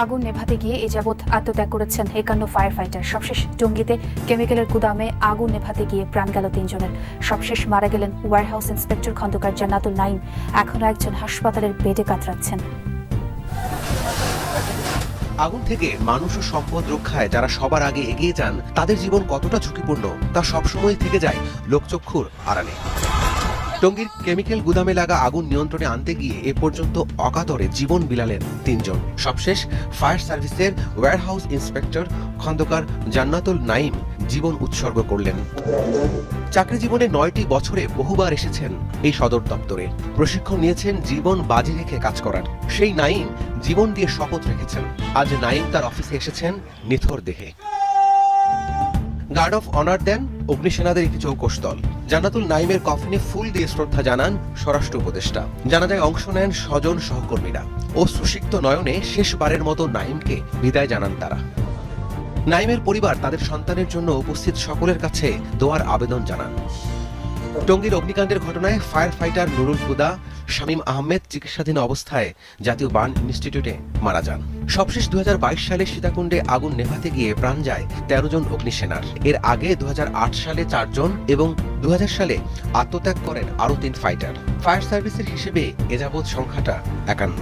আগুন নেভাতে গিয়ে এ যাবৎ আত্মত্যাগ করেছেন একান্ন ফায়ার ফাইটার সবশেষ টঙ্গীতে কেমিক্যালের গুদামে আগুন নেভাতে গিয়ে প্রাণ গেল তিনজনের। সবশেষ মারা গেলেন ওয়ারহাউস ইন্সপেক্টর খন্দকার জান্নাতুল নাইম এখনও একজন হাসপাতালের বেডে কাতরাচ্ছেন। আগুন থেকে মানুষ ও সম্পদ রক্ষায় যারা সবার আগে এগিয়ে যান, তাদের জীবন কতটা ঝুঁকিপূর্ণ, তা সবসময় থেকে যায় লোকচক্ষুর আড়ালে। টঙ্গীর কেমিক্যাল গুদামে লাগা আগুন নিয়ন্ত্রণে আনতে গিয়ে এ পর্যন্ত অকাতরে জীবন বিলালেন তিনজন। সবশেষ, ফায়ার সার্ভিসের ওয়্যারহাউস ইন্সপেক্টর খন্দকার জান্নাতুল নাইম জীবন উৎসর্গ করলেন। চাকরি জীবনে নয়টি বছরে বহুবার এসেছেন এই সদর দপ্তরে। প্রশিক্ষণ নিয়েছেন জীবন বাজি রেখে কাজ করার। সেই নাইম জীবন দিয়ে শপথ রেখেছেন। আজ নাইম তার অফিসে এসেছেন নিথর দেহে। গার্ড অফ অনার দেন অগ্নিসেনাদের একটি চৌকস দল জান্নাতুল নাইমের কফিনে ফুল দিয়ে শ্রদ্ধা জানান স্বরাষ্ট্র উপদেষ্টা। জানা যায় অংশ নেন স্বজন সহকর্মীরা ও সুসিক্ত নয়নে শেষবারের মতো নাইমকে বিদায় জানান তারা। নাইমের পরিবার তাদের সন্তানের জন্য উপস্থিত সকলের কাছে দোয়ার আবেদন জানান। টঙ্গীর অগ্নিকাণ্ডের ঘটনায় ফায়ার ফাইটার নুরুল হুদা, শামীম আহমেদ চিকিৎসাধীন অবস্থায় জাতীয় বার্ন ইনস্টিটিউটে মারা যান। সবশেষ দুহাজার বাইশ সালে সীতাকুণ্ডে আগুন নেভাতে গিয়ে প্রাণ যায় তেরো জন অগ্নিসেনার। এর আগে দু হাজার আট সালে চারজন এবং দু হাজার সালে আত্মত্যাগ করেন আরও তিন ফাইটার ফায়ার সার্ভিসের হিসেবে এ যাবৎ সংখ্যাটা একান্ন।